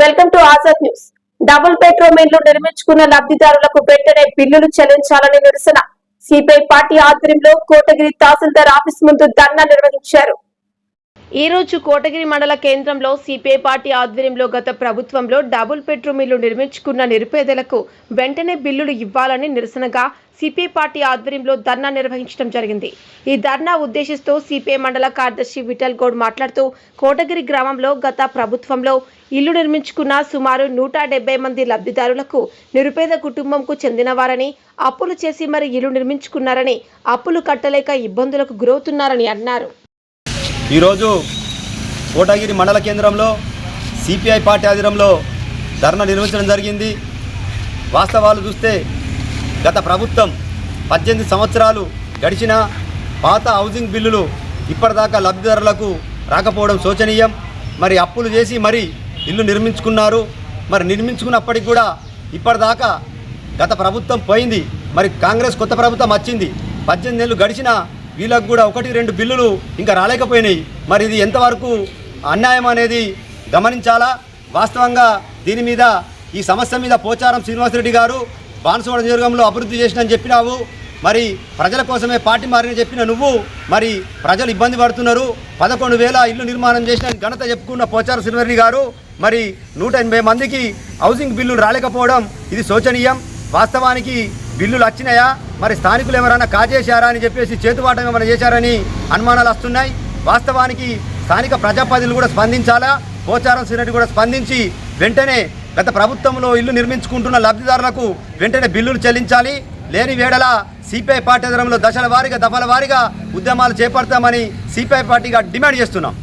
Welcome to Azad news. Double బెడ్రూమ్లో నిర్మించుకున్న లబ్ధిదారులకు వెంటనే బిల్లులు చెల్లించాలని నిరసన. సిపిఐ పార్టీ ఆధ్వర్యంలో కోటగిరి తహసీల్దార్ ఆఫీస్ ముందు ధర్నా నిర్వహించారు. ఈరోజు కోటగిరి మండల కేంద్రంలో సిపిఐ పార్టీ ఆధ్వర్యంలో గత ప్రభుత్వంలో డబుల్ బెడ్రూమ్ ఇల్లు నిర్మించుకున్న నిరుపేదలకు వెంటనే బిల్లులు ఇవ్వాలని నిరసనగా సిపిఐ పార్టీ ఆధ్వర్యంలో ధర్నా నిర్వహించడం జరిగింది. ఈ ధర్నా ఉద్దేశిస్తూ సిపిఐ మండల కార్యదర్శి విఠల్ గౌడ్ మాట్లాడుతూ కోటగిరి గ్రామంలో గత ప్రభుత్వంలో ఇల్లు నిర్మించుకున్న సుమారు నూట డెబ్బై మంది లబ్ధిదారులకు నిరుపేద కుటుంబంకు చెందినవారని అప్పులు చేసి మరి ఇల్లు నిర్మించుకున్నారని అప్పులు కట్టలేక ఇబ్బందులకు గురవుతున్నారని అన్నారు. ఈరోజు కోటగిరి మండల కేంద్రంలో సిపిఐ పార్టీ ఆధ్వర్యంలో ధర్నా నిర్వహించడం జరిగింది. వాస్తవాలు చూస్తే గత ప్రభుత్వం పద్దెనిమిది సంవత్సరాలు గడిచిన పాత హౌసింగ్ బిల్లులు ఇప్పటిదాకా లబ్ధిదారులకు రాకపోవడం శోచనీయం. మరి అప్పులు చేసి మరి ఇల్లు నిర్మించుకున్నారు. మరి నిర్మించుకున్నప్పటికి కూడా ఇప్పటిదాకా గత ప్రభుత్వం పోయింది. మరి కాంగ్రెస్ కొత్త ప్రభుత్వం వచ్చింది. పద్దెనిమిది నెలలు గడిచినా వీళ్ళకు కూడా ఒకటి రెండు బిల్లులు ఇంకా రాలేకపోయినాయి. మరి ఇది ఎంతవరకు అన్యాయం అనేది గమనించాలా? వాస్తవంగా దీని మీద ఈ సమస్య మీద పోచారం శ్రీనివాసరెడ్డి గారు బాన్సువాడ నియోజకవర్గంలో అభివృద్ధి చేసినని చెప్పినావు. మరి ప్రజల కోసమే పార్టీ మారిన చెప్పిన నువ్వు మరి ప్రజలు ఇబ్బంది పడుతున్నారు. పదకొండు వేల ఇల్లు నిర్మాణం చేసిన ఘనత చెప్పుకున్న పోచారం శ్రీనివాసరెడ్డి గారు మరి నూట ఎనభై మందికి హౌసింగ్ బిల్లులు రాలేకపోవడం ఇది శోచనీయం. వాస్తవానికి బిల్లులు వచ్చినాయా? మరి స్థానికులు ఎవరైనా కాజేశారా అని చెప్పేసి చేతువాటం ఏమైనా చేశారని అనుమానాలు వస్తున్నాయి. వాస్తవానికి స్థానిక ప్రజాప్రతినిధులు కూడా స్పందించాలా? పోచారం శ్రీరెడ్డి కూడా స్పందించి వెంటనే గత ప్రభుత్వంలో ఇల్లు నిర్మించుకుంటున్న లబ్ధిదారులకు వెంటనే బిల్లులు చెల్లించాలి. లేని వేళల సిపిఐ పార్టీ దశల వారీగా దఫల వారీగా ఉద్యమాలు చేపడతామని సిపిఐ పార్టీగా డిమాండ్ చేస్తున్నాం.